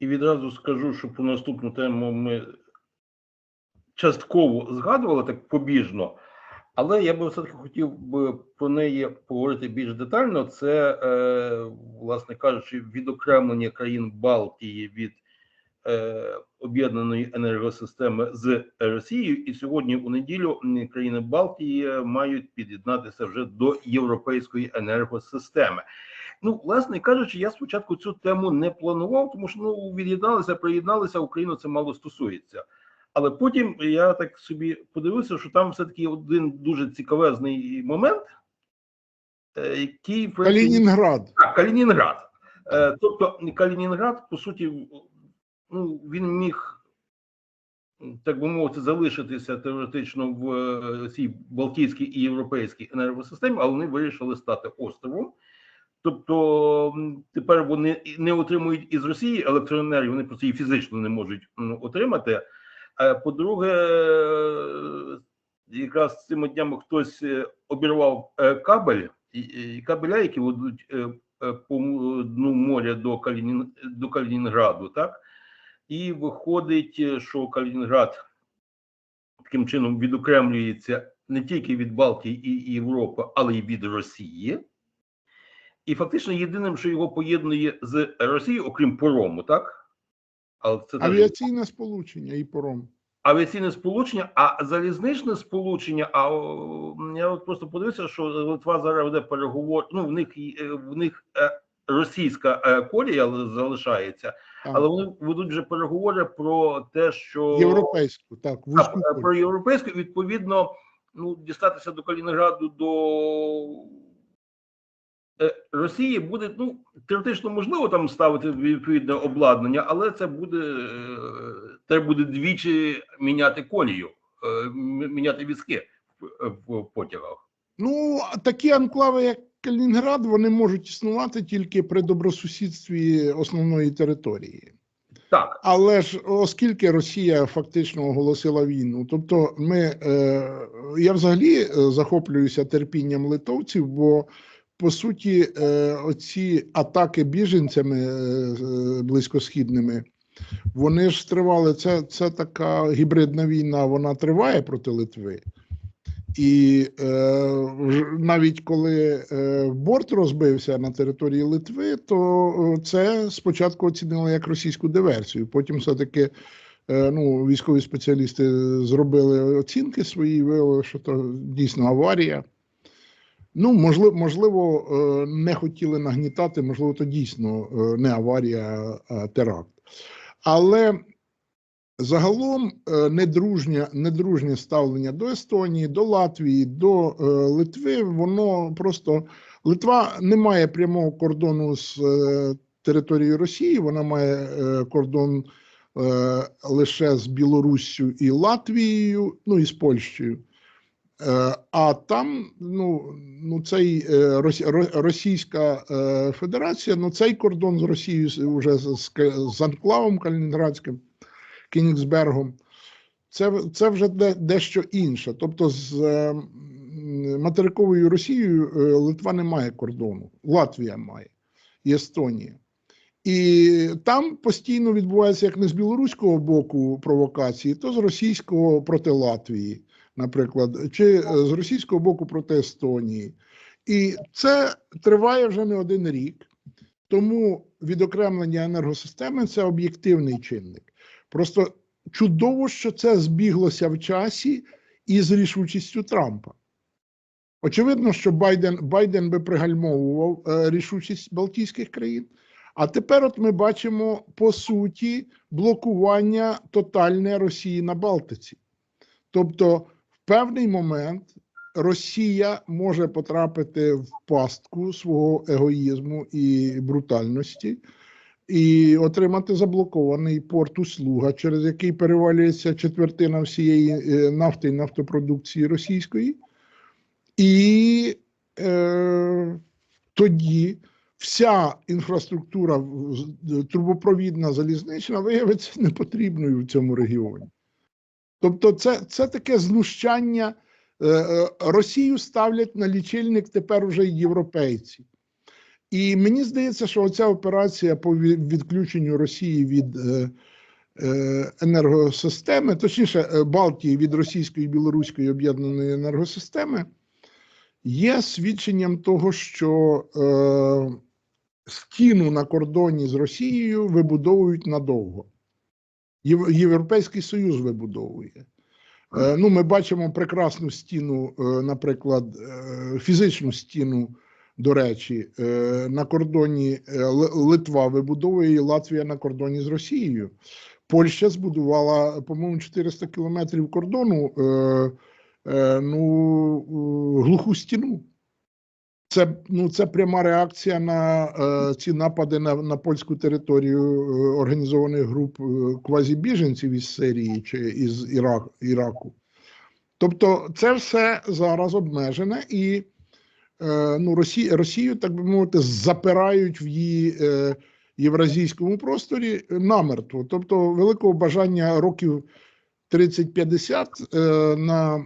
І відразу скажу, що про наступну тему ми частково згадували так побіжно, але я би все-таки хотів би про неї поговорити більш детально. Це, е, власне кажучи, відокремлення країн Балтії від е, об'єднаної енергосистеми з Росією. І сьогодні, у неділю, країни Балтії мають під'єднатися вже до європейської енергосистеми. Ну, власне кажучи, я спочатку цю тему не планував, тому що ну від'єдналися, приєдналися, Україну це мало стосується. Але потім я так собі подивився, що там все-таки один дуже цікавезний момент, е, який Калінінград. так, Калінінград. Е, Тобто Калінінград, по суті, ну, він міг, так би мовити, залишитися теоретично в е, цій Балтійській і європейській енергосистемі, але вони вирішили стати островом. Тобто тепер вони не отримують із Росії електроенергію, вони просто її фізично не можуть отримати. По-друге, якраз цими днями хтось е, обірвав е, кабель, і- кабеля, які ведуть е, по дну моря до, Калінін, до Калінінграду, так? І виходить, що Калінінград таким чином відокремлюється не тільки від Балтії і Європи, але й від Росії. І фактично єдиним, що його поєднує з Росією, окрім порому, так? Але це Авіаційне сполучення і пором. авіаційне сполучення, а залізничне сполучення. А о, я от просто подивився, що Литва зараз веде переговор. Ну, в них е, в них е, російська е, колія залишається, Так. але вони ведуть вже переговори про те, що Європейську, так, Так, вузьку е, про європейську, відповідно, ну, дістатися до Калінінграду до е, Росії буде ну, теоретично можливо там ставити відповідне обладнання, але це буде е, треба буде двічі міняти колію, е, міняти візки в, потягах. Ну, такі анклави, як Калінінград, вони можуть існувати тільки при добросусідстві основної території. Так, Але ж оскільки Росія фактично оголосила війну, тобто ми е, я взагалі е, захоплююся терпінням литовців, бо по суті, е, оці атаки біженцями е, близькосхідними, вони ж тривали. Це, це така гібридна війна, вона триває проти Литви. І е, навіть коли е, борт розбився на території Литви, то е, це спочатку оцінили як російську диверсію. Потім все-таки е, ну, військові спеціалісти зробили оцінки свої, виявили, що то дійсно аварія. Ну, можливо, можливо, е, не хотіли нагнітати, можливо, то дійсно е, не аварія, а теракт. Але Загалом е, недружнє, недружнє ставлення до Естонії, до Латвії, до Литви, воно просто Литва не має прямого кордону з територією Росії, вона має кордон лише з Білоруссю і Латвією, ну і з Польщею. Е, а там ну, ну цей е, Рос- Ро- Російська е, Федерація, ну цей кордон з Росією уже з, з, анклавом Калінінградським. Кінігсбергом. Це, це вже де, дещо інше. Тобто з е, материковою Росією Литва не має кордону, Латвія має і Естонія. І там постійно відбувається як не з білоруського боку провокації, то з російського проти Латвії, наприклад, чи е, з російського боку проти Естонії. І це триває вже не один рік. Тому відокремлення енергосистеми це об'єктивний чинник. Просто чудово, що це збіглося в часі із рішучістю Трампа. Очевидно, що Байден, Байден би пригальмовував е, рішучість Балтійських країн. А тепер от ми бачимо по суті блокування тотальне Росії на Балтиці. Тобто, певний момент Росія може потрапити в пастку свого егоїзму і брутальності і отримати заблокований порт услуга, через який перевалюється четвертина всієї е, нафти і нафтопродукції російської. І е, тоді вся інфраструктура трубопровідна залізнична виявиться непотрібною в цьому регіоні. Тобто, це, це таке знущання. Е, е, Росію ставлять на лічильник тепер уже європейці. І мені здається, що оця операція по відключенню Росії від е, енергосистеми, точніше, Балтії від російської і білоруської об'єднаної енергосистеми, є свідченням того, що е, стіну на кордоні з Росією вибудовують надовго. Єв- Європейський Союз вибудовує. Е, Ну, ми бачимо прекрасну стіну, е, наприклад, е, фізичну стіну, до речі, на кордоні Литва вибудовує і Латвія на кордоні з Росією. Польща збудувала, по-моєму, 400 кілометрів кордону, ну, глуху стіну. Це, ну, це пряма реакція на е, ці напади на, на польську територію е, організованих груп е, квазібіженців із Сирії чи із Ірак, Іраку. Тобто, це все зараз обмежене і е, ну, Росію, Росію, так би мовити, запирають в її е, євразійському просторі намертво. Тобто, великого бажання років 30-50 е, на е,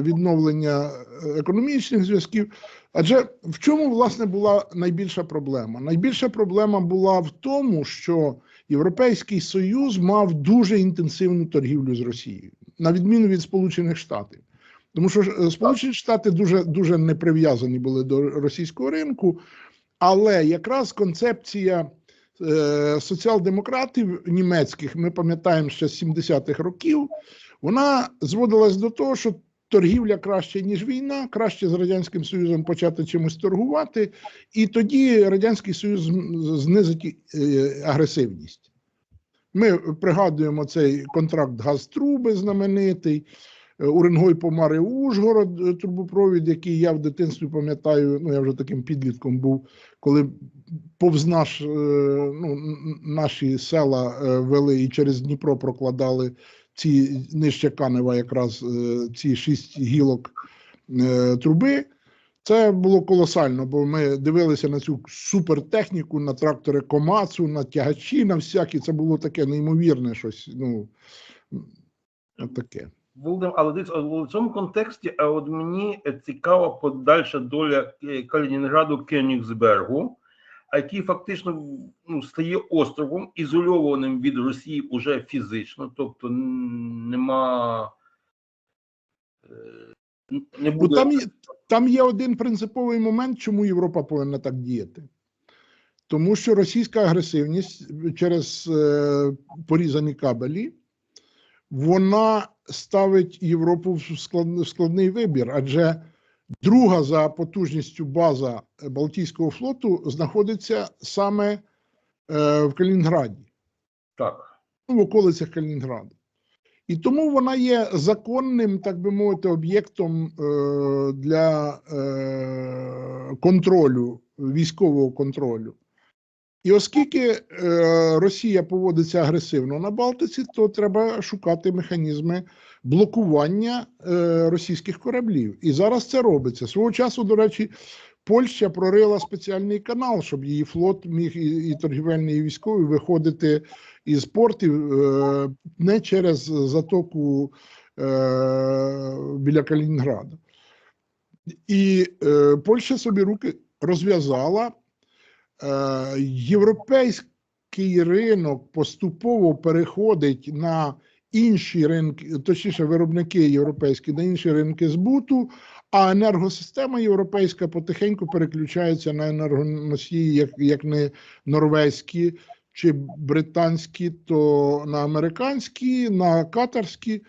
відновлення е, економічних зв'язків. Адже в чому власне була найбільша проблема? Найбільша проблема була в тому, що Європейський Союз мав дуже інтенсивну торгівлю з Росією, на відміну від Сполучених Штатів. Тому що е, Сполучені Штати дуже дуже не прив'язані були до російського ринку, але якраз концепція е, соціал-демократів німецьких, ми пам'ятаємо ще з 70-х років, вона зводилась до того, що торгівля краще, ніж війна, краще з Радянським Союзом почати чимось торгувати, і тоді Радянський Союз знизить е, агресивність. Ми пригадуємо цей контракт Газтруби знаменитий, е, Уренгой Помари Ужгород, е, трубопровід, який я в дитинстві пам'ятаю, ну я вже таким підлітком був, коли повз наш, ну, наші села вели і через Дніпро прокладали ці нижче Канева, якраз е, ці шість гілок е, труби. Це було колосально, бо ми дивилися на цю супертехніку, на трактори Комацу, на тягачі, на всякі. Це було таке неймовірне щось. Ну таке. Володимир, але в цьому контексті а от мені цікава подальша доля е, Калінінграду Кенігсбергу, який фактично ну, стає островом, ізольованим від Росії уже фізично, тобто нема. е, Не Ну, буде там, є, там є один принциповий момент, чому Європа повинна так діяти. Тому що російська агресивність через е, порізані кабелі, вона ставить Європу в склад- в складний вибір, адже друга за потужністю база Балтійського флоту знаходиться саме е, в Калінінграді так. ну, в околицях Калінінграду. І тому вона є законним, так би мовити, об'єктом е, для е, контролю, військового контролю. І оскільки е, Росія поводиться агресивно на Балтиці, то треба шукати механізми блокування е, російських кораблів. І зараз це робиться. Свого часу, до речі, Польща прорила спеціальний канал, щоб її флот міг і, і торгівельний, і військовий виходити із портів е, не через затоку е, біля Калінінграда. І е, Польща собі руки розв'язала. Е, європейський ринок поступово переходить на інші ринки, точніше, виробники європейські на інші ринки збуту, а енергосистема європейська потихеньку переключається на енергоносії, як, як не норвезькі чи британські, то на американські, на катарські.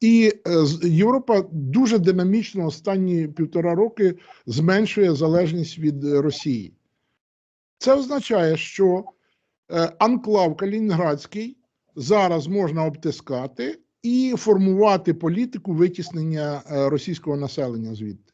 І е, Європа дуже динамічно останні півтора роки зменшує залежність від Росії. Це означає, що е, анклав Калінінградський зараз можна обтискати і формувати політику витіснення е, російського населення звідти.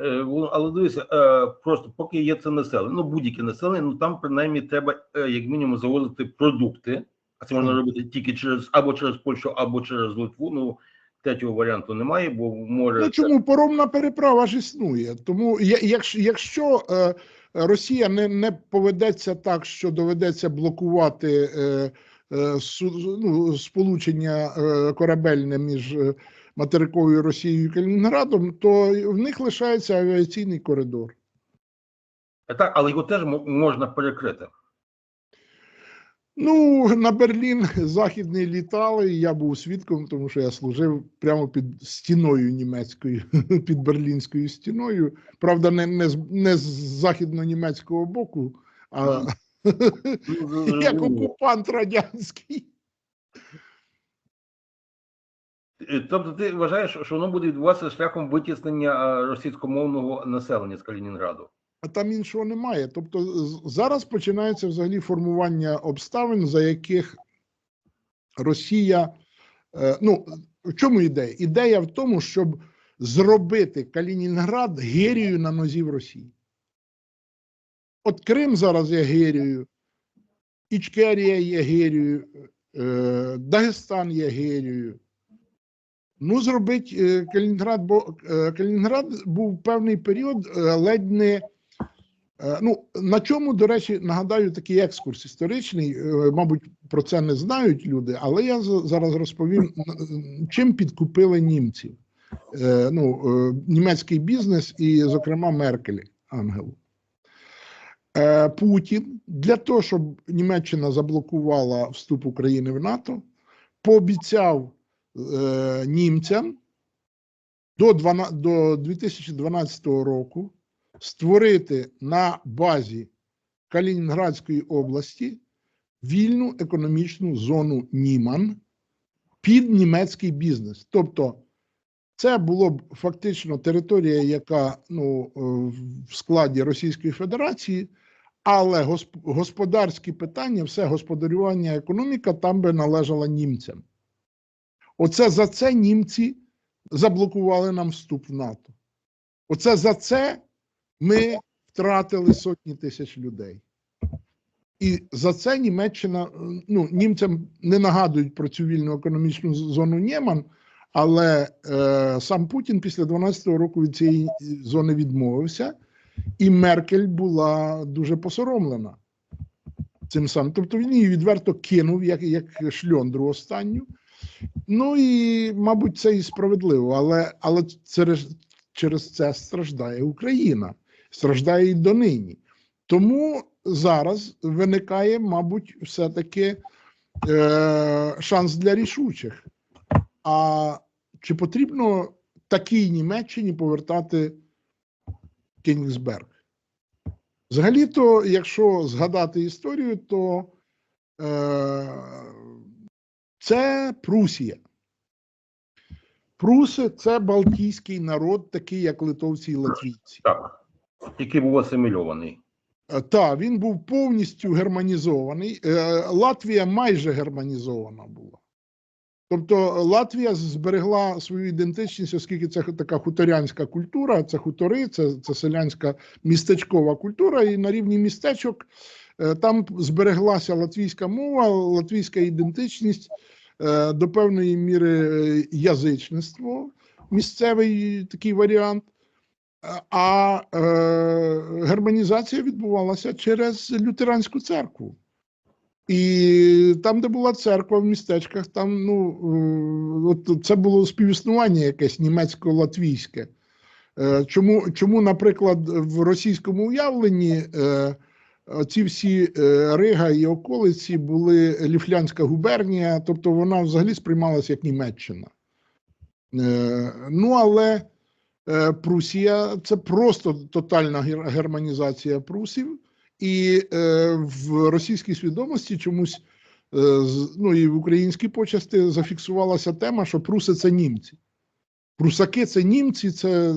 Е, Але дивися, е, просто поки є це населення, ну будь-яке населення, ну там принаймні треба як мінімум завозити продукти, а це можна робити тільки через або через Польщу, або через Литву. Ну третього варіанту немає, бо може Ну чому поромна переправа ж існує? Тому якщо, якщо Росія не, не поведеться так, що доведеться блокувати е, ну, сполучення е, корабельне між е, материковою Росією і Калінінградом, то в них лишається авіаційний коридор. Е, Так, але його теж можна перекрити. Ну, на Берлін західний літали. і Я був свідком, тому що я служив прямо під стіною німецькою, під берлінською стіною. Правда, не, не, з, не з західно-німецького боку, а як окупант радянський. Е, Тобто ти вважаєш, що воно буде відбуватися шляхом витіснення е, російськомовного населення з Калінінграду? А там іншого немає. Тобто зараз починається взагалі формування обставин, за яких Росія. е, Ну, в чому ідея? Ідея в тому, щоб зробити Калінінград герією на нозі в Росії. От Крим зараз є герією, Ічкерія є герією, е, Дагестан є герією. Ну, зробить е, Калінінград, бо е, Калінінград був певний період ледь не. Ну, на чому, до речі, нагадаю такий екскурс історичний. Мабуть, про це не знають люди, але я зараз розповім, чим підкупили німців. Ну, німецький бізнес і, зокрема, Меркель Ангелу. Е, Путін для того, щоб Німеччина заблокувала вступ України в НАТО, пообіцяв е, німцям до, 12, до 2012 року створити на базі Калінінградської області вільну економічну зону Німан під німецький бізнес. Тобто, це було б фактично територія, яка ну, в складі Російської Федерації, але госп- господарські питання, все господарювання, економіка там би належала німцям. Оце за це німці заблокували нам вступ в НАТО. Оце за це ми втратили сотні тисяч людей. І за це Німеччина, ну, німцям не нагадують про цю вільну економічну зону Нєман, але е, сам Путін після 12-го року від цієї зони відмовився, і Меркель була дуже посоромлена цим самим. Тобто він її відверто кинув як, як шльондру останню. Ну і, мабуть, це і справедливо, але, але через, через це страждає Україна, страждає і донині. Тому зараз виникає, мабуть, все-таки е, шанс для рішучих. А чи потрібно такій Німеччині повертати Кінігсберг? Взагалі-то, якщо згадати історію, то е, це Прусія. Пруси це балтійський народ, такий як литовці і латвійці. Так. Який був асимільований. Так, він був повністю германізований. Е, Латвія майже германізована була. Тобто Латвія зберегла свою ідентичність, оскільки це така хуторянська культура, це хутори, це, це селянська містечкова культура, і на рівні містечок е, там збереглася латвійська мова, латвійська ідентичність, е, до певної міри е, язичництво, місцевий такий варіант. А е, германізація відбувалася через лютеранську церкву. І там, де була церква в містечках, там ну, е, от це було співіснування якесь німецько-латвійське. Е, Чому, чому, наприклад, в російському уявленні е, ці всі Рига і околиці були Ліфлянська губернія, тобто вона взагалі сприймалася як Німеччина. Ну, але Прусія це просто тотальна германізація прусів. І е, в російській свідомості чомусь, е, ну і в українській почасті зафіксувалася тема, що пруси це німці. Прусаки це німці, це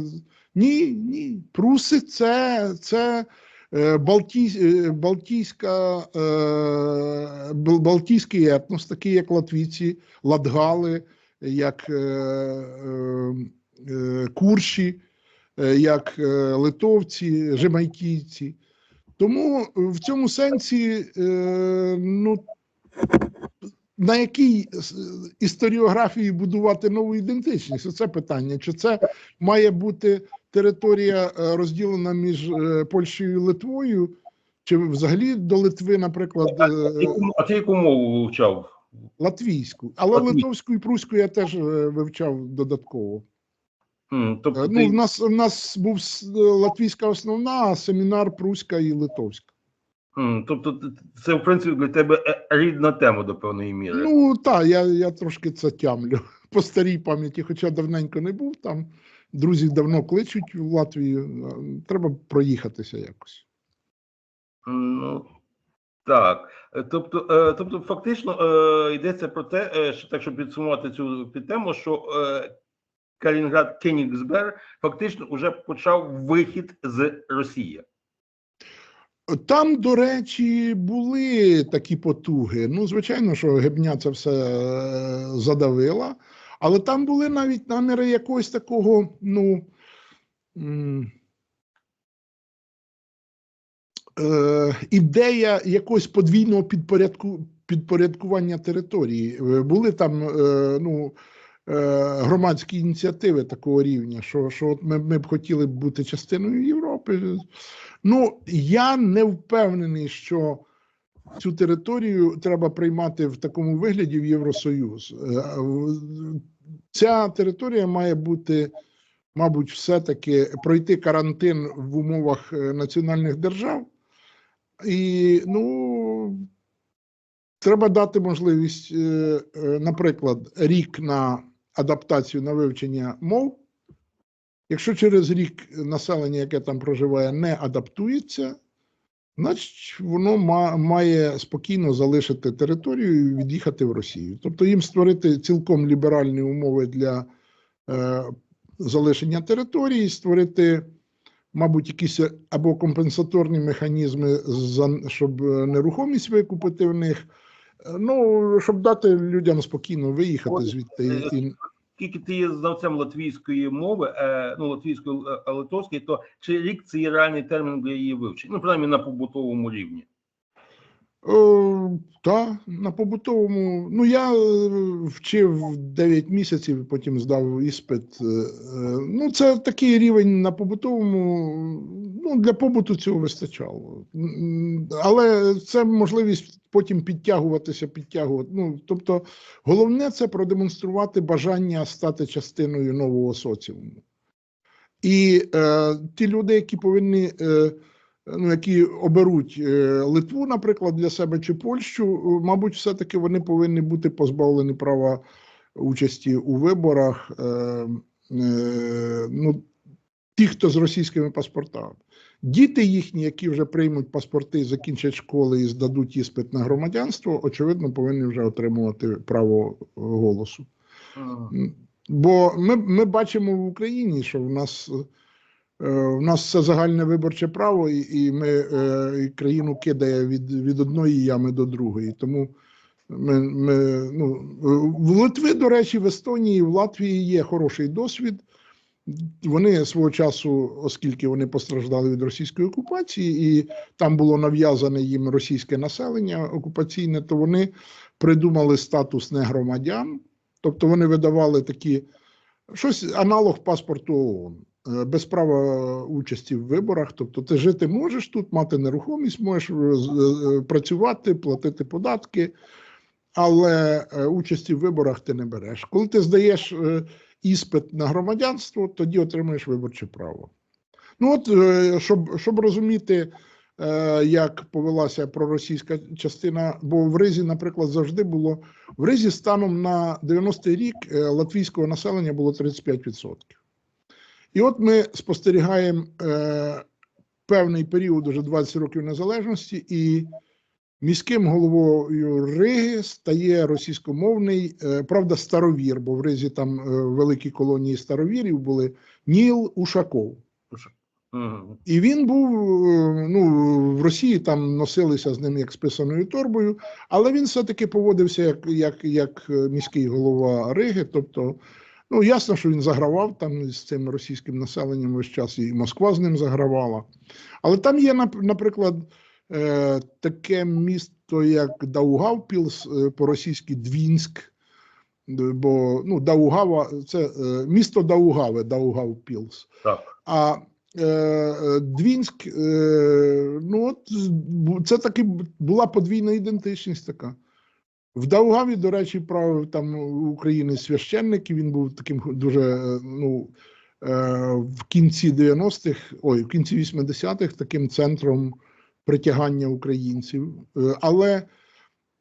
ні, ні. Пруси це, це е, Балті, е, Балтійська, е, Балтійський етнос, такий як латвійці, латгали, як е, е, е, курші, е, як литовці, жемайкійці. Тому е, в цьому сенсі, е, ну, на якій історіографії будувати нову ідентичність? Оце питання. Чи це має бути територія е, розділена між е, Польщею і Литвою, чи взагалі до Литви, наприклад, е, А ти яку мову вивчав? латвійську, але Латвійську. литовську і пруську я теж е, вивчав додатково. М, Тобто, Е, ти- Ну, в нас в нас був латвійська основна, а семінар пруська і литовська. тобто це, в принципі, для тебе е, рідна тема до певної міри. Ну так, я, я трошки це тямлю по старій пам'яті, хоча давненько не був там. Друзі давно кличуть в Латвію. е, Треба проїхатися якось. Ну, так. Е, Тобто, е, тобто, фактично е, йдеться про те, е, що так, щоб підсумувати цю підтему, що Калінінград Кенігсбер фактично вже почав вихід з Росії. Там, до речі, були такі потуги. Ну, звичайно, що Гебня це все е, задавила, але там були навіть наміри якогось такого, ну. Е, ідея якогось подвійного підпорядку, підпорядкування території. Е, Були там ну, громадські ініціативи такого рівня, що, що от ми, ми б хотіли бути частиною Європи. Ну, я не впевнений, що цю територію треба приймати в такому вигляді в Євросоюз. Е, Ця територія має бути, мабуть, все-таки пройти карантин в умовах е, національних держав. І, ну, треба дати можливість, е, е, наприклад, рік на адаптацію на вивчення мов. Якщо через рік населення, яке там проживає, не адаптується, значить воно має спокійно залишити територію і від'їхати в Росію. Тобто їм створити цілком ліберальні умови для е, залишення території, створити, мабуть, якісь або компенсаторні механізми, щоб е, нерухомість викупити в них. Е, Ну, щоб дати людям спокійно виїхати От, звідти. І, і, Оскільки ти є знавцем латвійської мови, е, ну латвійської е, литовської, то чи рік це є реальний термін для її вивчення? Ну, принаймні на побутовому рівні. О, та, на побутовому. Ну, я е, вчив 9 місяців, потім здав іспит. Е, е, Ну, це такий рівень на побутовому. Ну, для побуту цього вистачало. Але це можливість потім підтягуватися, підтягувати. Ну, тобто, головне це продемонструвати бажання стати частиною нового соціуму. І е, ті люди, які повинні. Е, які оберуть е, Литву, наприклад, для себе чи Польщу, е, мабуть, все-таки вони повинні бути позбавлені права участі у виборах. Е, ну, ті, хто з російськими паспортами. Діти їхні, які вже приймуть паспорти, закінчать школи і здадуть іспит на громадянство, очевидно, повинні вже отримувати право голосу. Бо ми, ми бачимо в Україні, що в нас, е, в нас це загальне виборче право, і, ми е, і країну кидає від, від одної ями до другої. Тому ми, ми, ну, в Литві, до речі, в Естонії, в Латвії є хороший досвід. Вони свого часу, оскільки вони постраждали від російської окупації, і там було нав'язане їм російське населення окупаційне, то вони придумали статус негромадян. Тобто вони видавали такі щось аналог паспорту ООН е, без права участі в виборах. Тобто, ти жити можеш тут, мати нерухомість, можеш е, е, працювати, платити податки, але е, участі в виборах ти не береш. Коли ти здаєш е, іспит на громадянство, тоді отримуєш виборче право. Ну от, е, щоб, щоб розуміти, е, як повелася проросійська частина, бо в Ризі, наприклад, завжди було в Ризі станом на 90-й рік е, латвійського населення було 35%. І от ми спостерігаємо е, певний період, уже 20 років незалежності, і міським головою Риги стає російськомовний, е, правда, старовір, бо в Ризі там е, великі колонії старовірів були Ніл Ушаков. І він був е, ну, в Росії там носилися з ним як з писаною торбою, але він все-таки поводився як, як, як е, міський голова Риги. Тобто, ну ясно, що він загравав там з цим російським населенням весь час, і Москва з ним загравала. Але там є, наприклад, е, таке місто, як Даугавпілс, е, по-російськи Двінськ. Бо ну, Даугава це е, місто Даугави, Даугавпілс. Так. А е, е, Двінськ, е, ну от це таки була подвійна ідентичність така. В Даугаві, до речі, правив там України священник, і він був таким дуже е, ну, в кінці 90-х, ой, в кінці 80-х таким центром притягання українців. Е, Але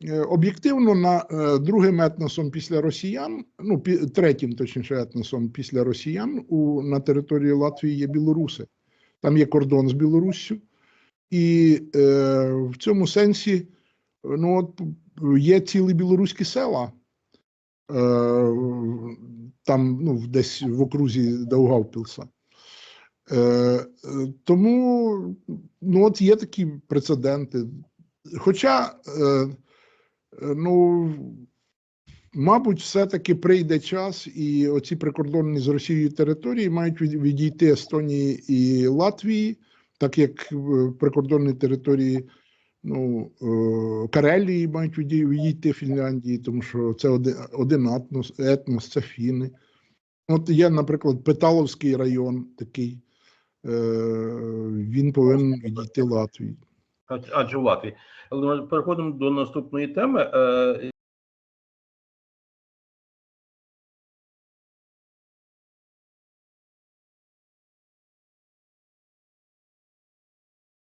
е, об'єктивно на е, другим етносом після росіян, ну третім, точніше, етносом після росіян у на території Латвії є білоруси. Там є кордон з Білоруссю, і е, в цьому сенсі ну от є цілі білоруські села. Е, там ну, десь в окрузі Даугавпілса. Е, тому ну, от є такі прецеденти. Хоча, е, ну, мабуть, все-таки прийде час, і оці прикордонні з Росією території мають відійти Естонії і Латвії, так як е, прикордонні території ну, е, Карелії мають відійти Фінляндії, тому що це один, етнос, етнос, це фіни. От є, наприклад, Петаловський район такий, е, він повинен відійти Латвії. Адже- в Латвії. Але ми переходимо до наступної теми. Е,